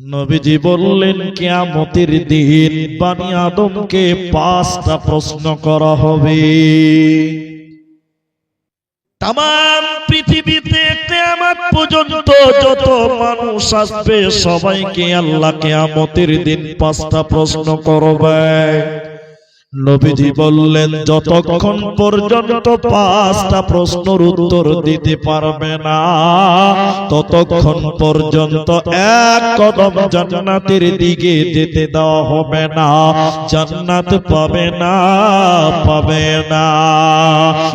নবীজি বললেন, কিয়ামতের দিন বানি আদমকে পাঁচটা প্রশ্ন করা হবে। তাম পৃথিবীতে কেয়ামত পর্যন্ত যত মানুষ আসবে, সবাইকে আল্লাহ কেয়ামতের দিন পাঁচটা প্রশ্ন করবে। নবীজি বললেন যতক্ষণ পর্যন্ত পাঁচটা প্রশ্নের উত্তর দিতে পারবে না ততক্ষণ পর্যন্ত এক কদম জান্নাতের দিকে যেতে দেওয়া হবে না। জান্নাত পাবে না পাবে না।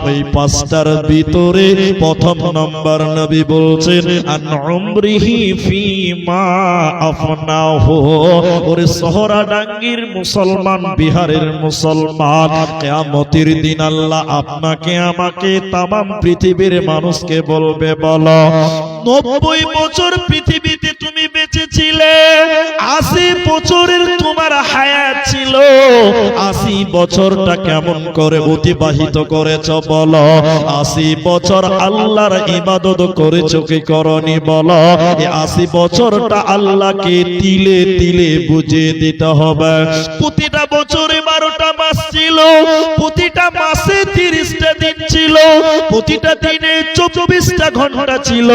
ওই পাঁচটার ভিতরে প্রথম নম্বর নবী বলছেন আন উমরিহি ফিমা আফনাহু। ওরে শহরা ডাঙ্গির মুসলমান বিহারের মুসলমান কিয়ামতের দিন আল্লাহ আপনাকে, আমাকে তামাম পৃথিবীর মানুষকে বলবে, বলো, নব্বই বছর পৃথিবীতে তুমি বেঁচেছিলে, আশি বছরের তোমার হায়াত ছিল, আশি বছরটা কেমন করে অতিবাহিত করেছ, বলো, আশি বছর আল্লাহর ইবাদত করেছ কি করনি, বলো আশি বছরটা আল্লাহকে তিলে তিলে বুঝিয়ে দিতে হবে। প্রতিটা বছরে Kamba মাস ছিল, প্রতিটা মাসে তিরিশটা দিন ছিল, প্রতিটা দিনে চব্বিশটা ঘণ্টা ছিল,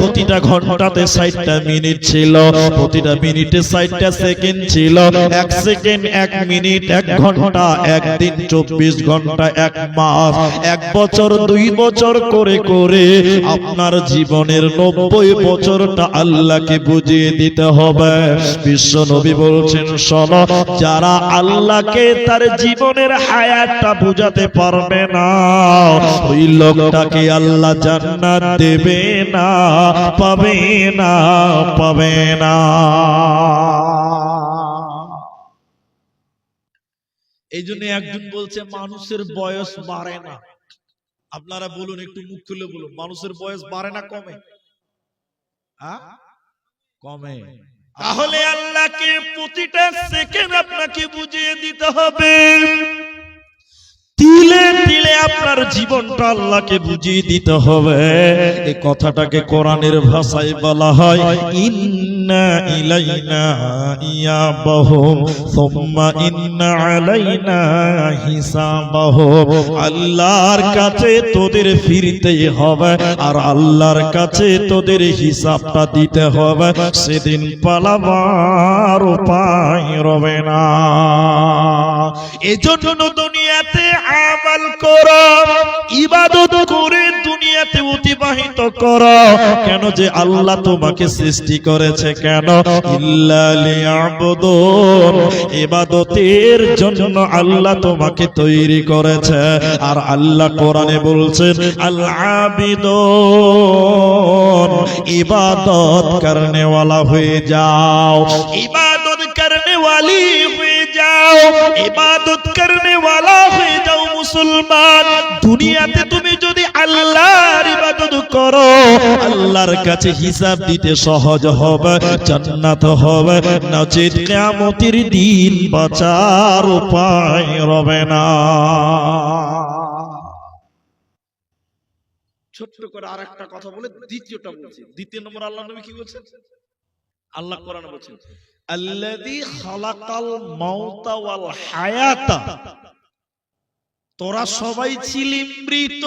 প্রতিটা ঘন্টাতে ষাটটা মিনিট ছিল, প্রতিটা মিনিটে ষাটটা সেকেন্ড ছিল, এক সেকেন্ড, এক মিনিট, এক ঘণ্টা, একদিন চব্বিশ ঘণ্টা, এক মাস, এক বছর, দুই বছর করে করে আপনার জীবনের নব্বই বছরটা আল্লাহকে বুঝিয়ে দিতে হবে। বিশ্ব নবী বলছেন, শোন, যারা আল্লাহকে তার জীবনের হায়াতটা বুঝাতে পারবে না। ওই লোকটাকে আল্লাহ জান্নাত দেবে না, পাবে না পাবে না। এই জন্য একজন বলছে, মানুষের বয়স বাড়ে না। আপনারা বলুন, একটু মুখ খুলে বলুন, মানুষের বয়স বাড়ে না কমে? কমে। তাহলে আল্লাহকে প্রতিটা সেকেন্ড আপনাকে বুঝিয়ে দিতে হবে। তিলে তিলে আপনার জীবনটা আল্লাহকে বুঝিয়ে দিতে হবে। এই কথাটাকে কোরআনের ভাষায় বলা হয় ইলাইনা ইয়াবাহুম সুম্মা ইন্না আলাইনা হিসাবাহুম আল্লাহর কাছে তোদের ফিরতেই হবে আর আল্লাহর কাছে তোদের হিসাবটা দিতে হবে। সেদিন পালাবার উপায় রবে না। এজন্য দুনিয়াতে আমাল করো, ইবাদত অতিবাহিত কর। কেন যে আল্লাহ তোমাকে সৃষ্টি করেছে কেন? এবাদতের জন্য আল্লাহ তোমাকে তৈরি করেছে। আর আল্লাহ কোরআনে বলছেন আল্লাহ ইবাদত কারণে ওয়ালা হয়ে যাও। ইবাদত কারণে ওয়ালি হয়ে যাও। ইবাদত কার वाला হয়ে যাও মুসলমান। দুনিয়াতে তুমি যদি আল্লাহর ইবাদত করো, আল্লাহর কাছে হিসাব দিতে সহজ হবে, জান্নাত হবে। নচেত কিয়ামতের দিন বাঁচার উপায় রবে না। ছোট্ট করে আর একটা কথা বলে দ্বিতীয়টা বলছি। দ্বিতীয় নম্বর আল্লাহ নবী কি বলছেন? আল্লাহ কোরআনে বলছেন, আল্লাযী খালাকাল মাউতা ওয়াল হায়াতা। তোরা সবাই ছিলি মৃত।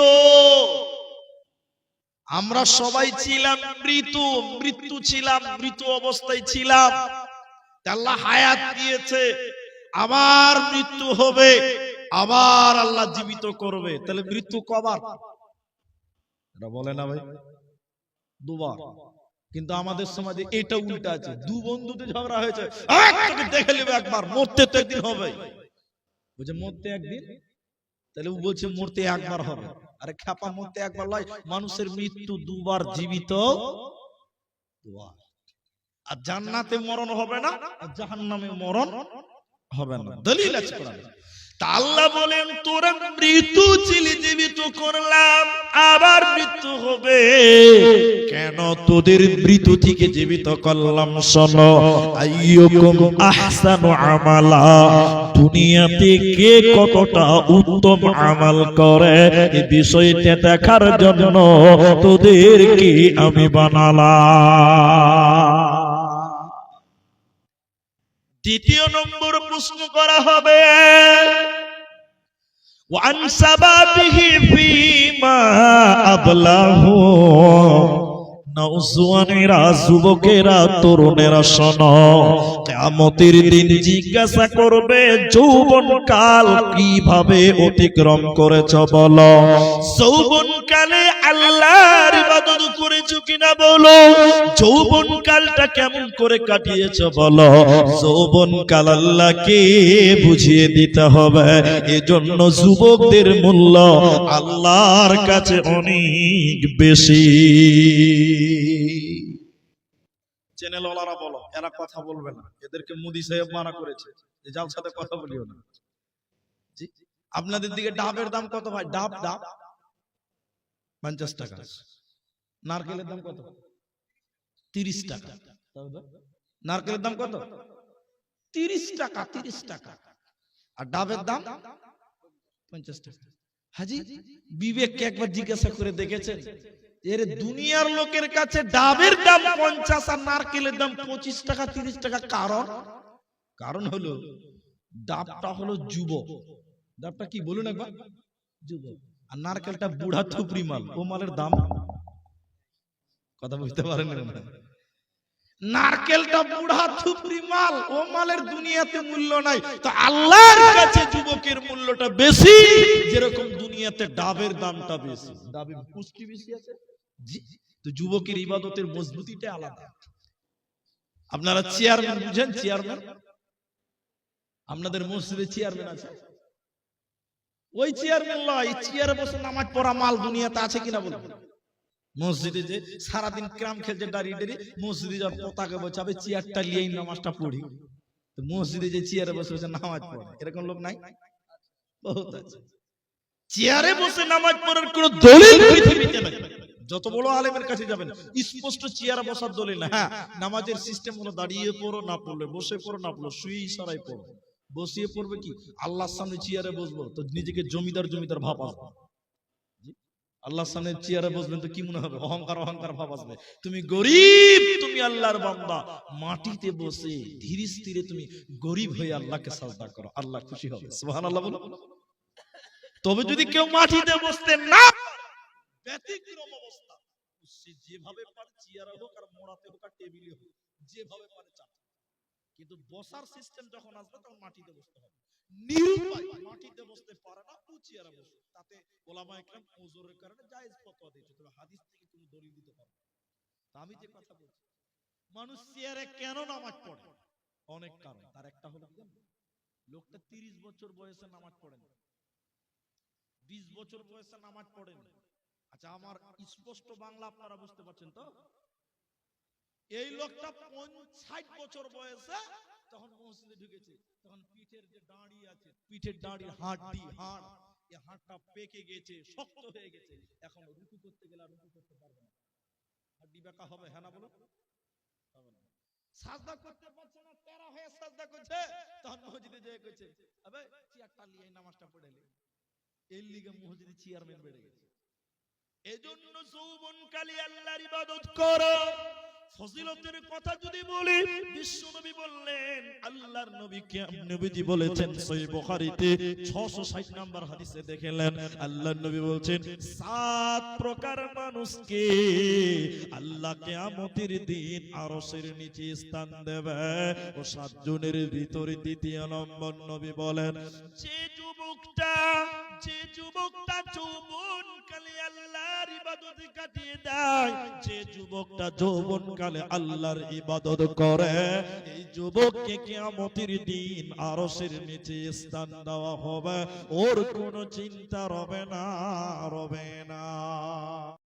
আমরা সবাই ছিলাম মৃত। মৃত্যু ছিলাম মৃত অবস্থায় ছিলাম। আল্লাহ হায়াত দিয়েছে। আবার মৃত্যু হবে। আবার আল্লাহ জীবিত করবে। তাহলে মৃত্যু কবার? এটা বলে না ভাই দুবার। কিন্তু আমাদের সমাজে এটা উল্টা আছে। দু বন্ধুতে ঝগড়া হয়েছে। "আয়, তোকে দেখে নেবে একবার। মরতে তো একদিন হবে বলছে মরতে একদিন? তাহলে ও বলছে, মরতে একবার হবে। আরে খ্যাপা মরতে একবার লয়। মানুষের মৃত্যু দুবার জীবিত আর জান্নাতে মরণ হবে না, আর জাহান্নামে মরণ হবে না। দলিল আছে কোরআনে। আল্লাহ বলেন, তোরা মৃত্যু ছিলি জীবিত করলাম, আবার মৃত্যু হবে। কেন তোদের মৃত্যু থেকে জীবিত করলাম, শোনো? আইয়ুকুম আহসানু আমালা। দুনিয়াতে কে কতটা উত্তম আমাল করে এই বিষয়টা দেখার জন্য তোদেরকে আমি বানালাম। দ্বিতীয় নম্বর প্রশ্ন করা হবে ওয়ান সাবাবিহি ফিমা আবলাহু। নওজওয়ানেরা যুবকেরা, তরুণেরা শোনো, কিয়ামতের দিন জিজ্ঞাসা করবে যৌবন কাল কীভাবে অতিক্রম করেছ বলো। যৌবন কালে আল্লাহর ইবাদত করেছ কিনা বলো। যৌবন কালটা কেমন করে কাটিয়েছ বলো। যৌবন কাল আল্লাহকে বুঝিয়ে দিতে হবে, এজন্য যুবকদের মূল্য আল্লাহর কাছে অনেক বেশি। চ্যানেল ওলারা বলো, এরা কথা বলবে না। এদেরকে মোদি সাহেব মানা করেছে যে যার সাথে কথা বলিও না। আপনাদের দিকে ডাবের দাম কত ভাই? ডাব ডাব। পঞ্চাশ টাকা। নারকেলের দাম কত? তিরিশ টাকা। নারকেলের দাম কত? তিরিশ টাকা তিরিশ টাকা। আর ডাবের দাম? পঞ্চাশ টাকা। হাজি, বিবেককে একবার জিজ্ঞাসা করে দেখেছেন? এর দুনিয়ার লোকের কাছে ডাবের দাম পঞ্চাশ আর নারকেলের দাম পঁচিশ টাকা তিরিশ টাকা। কারণ? কারণ হলো ডাবটা হলো যুব ডাবটা কি বলুন একবার? যুব আর নারকেলটা বুড়া থুপরি মাল। ও মালের দাম? কথা বুঝতে পারেন না। নারকেলটা বুড়া থুপরি মাল। ও মালের দুনিয়াতে মূল্য নাই। তো আল্লাহর কাছে যুবকের মূল্যটা বেশি যেরকম দুনিয়াতে ডাবের দামটা বেশি। ডাবে পুষ্টি বেশি আছে? তো যুবকের ইবাদতের মজবুতিটা আলাদা। আপনারা চেয়ারম্যান বুঝেন? চেয়ারম্যান আপনাদের মসজিদে চেয়ারম্যান আছে? ওই চেয়ারম্যান লয় চেয়ারে বসে নামাজ পড়া মাল দুনিয়াতে আছে কিনা বলুন? মসজিদে যে সারাদিন ক্রাম খেলছে দাঁড়িয়ে দাঁড়িয়ে মসজিদে যার পতাকা বসাবে চেয়ারটা নিয়েই নামাজটা পড়ি। তো মসজিদে যে চেয়ারে বসে বসে নামাজ পড়ে এরকম লোক নাই? বহুত আছে। চেয়ারে বসে নামাজ পড়ার কোন দলিল পৃথিবীতে নাই। যত বড় আলেমের কাছে যাবেন, স্পষ্ট চেয়ারে বসার দলিল হ্যাঁ নামাজের সিস্টেম হলো দাঁড়িয়ে পড়ো, না পড়লে বসে পড়ো, না পড়ল শুয়ে ইশারায় পড়ো। বসিয়ে পড়বে কি? আল্লাহর সামনে চেয়ারে বসবো, তো নিজেকে জমিদার জমিদার ভাব আসবে। আল্লাহর সামনে চেয়ারে বসবেন তো কি মনে হবে? অহংকার অহংকার ভাব আসবে। তুমি গরিব, তুমি আল্লাহর বান্দা। মাটিতে বসে, ধীরে স্থিরে তুমি গরিব হয়ে আল্লাহকে সাজদা করো। আল্লাহ খুশি হবে। সুবহানাল্লাহ বলো তবে যদি কেউ মাটিতে বসতে না ব্যতিক্রম অবস্থা। সে যেভাবে পারে চেয়ারে হোক আর মোড়াতে হোক আর টেবিলে হোক যেভাবে পারে চাপে। কিন্তু বসার সিস্টেম যখন আসবে তখন মাটিতে বসতে হবে। নিরুপায় মাটিতে বসতে পারে না বসে তাতে ওলামা একরাম ওজোরের কারণে জায়েজ ফতোয়া দিয়েছে। তবে হাদিস থেকে কোনো দলিল দিতে পারবে আমি যে কথা বলছি মানুষ চেয়ারে কেন নামাজ পড়ে? অনেক কারণ। তার একটা হলো কি? লোকটা তিরিশ বছর বয়সে নামাজ পড়ে না বিশ বছর বয়সে নামাজ পড়েনি। আচ্ছা আমার স্পষ্ট বাংলা আপনারা বুঝতে পারছেন তো? এই লোকটা ষাট বছর বয়সে তখন মসজিদে ঢুকেছে তখন পিঠের যে দাঁড়ি আছে পিঠের দাঁড়ির হাড্ডি হাড় এই হাড়টা পেকে গেছে শক্ত হয়ে গেছে। এখন রুকু করতে গেলে আর রুকু করতে পারবে না। বেকা হবে হ্যাঁ না বলো? হবে না। সাজদা করতে পারছে না তেরা হয়ে সাজদা করছে। তখন মসজিদে যেয়ে কইছে আবে চেয়ারটা নামাজটা পড়ে এর লিগে মসজিদে চেয়ারম্যান বেড়ে গেছে। এজন্য যৌবনকালে আল্লাহর ইবাদত করো। ফজিলতের কথা যদি বলি বিশ্ব নবী বললেন, আল্লাহর নবী কে নবীজি বলেছেন, সহিহ বুখারীতে 660 নাম্বার হাদিসে দেখেলেন, আল্লাহর নবী বলছেন, সাত প্রকার মানুষকে আল্লাহ কিয়ামতের দিন আরশের নিচে স্থান দেবে ও সাতজনের ভিতরে দ্বিতীয় নম্বর নবী বলেন, যে যুবকটা যে যুবকটা যৌবন কালে ইবাদত কাটিয়ে দেয়। যে যুবকটা যৌবনকালে আল্লাহর ইবাদত করে, এই যুবককে কিয়ামতের দিন আরশের নিচে স্থান দেওয়া হবে। ওর কোনো চিন্তা রবে না রবে না।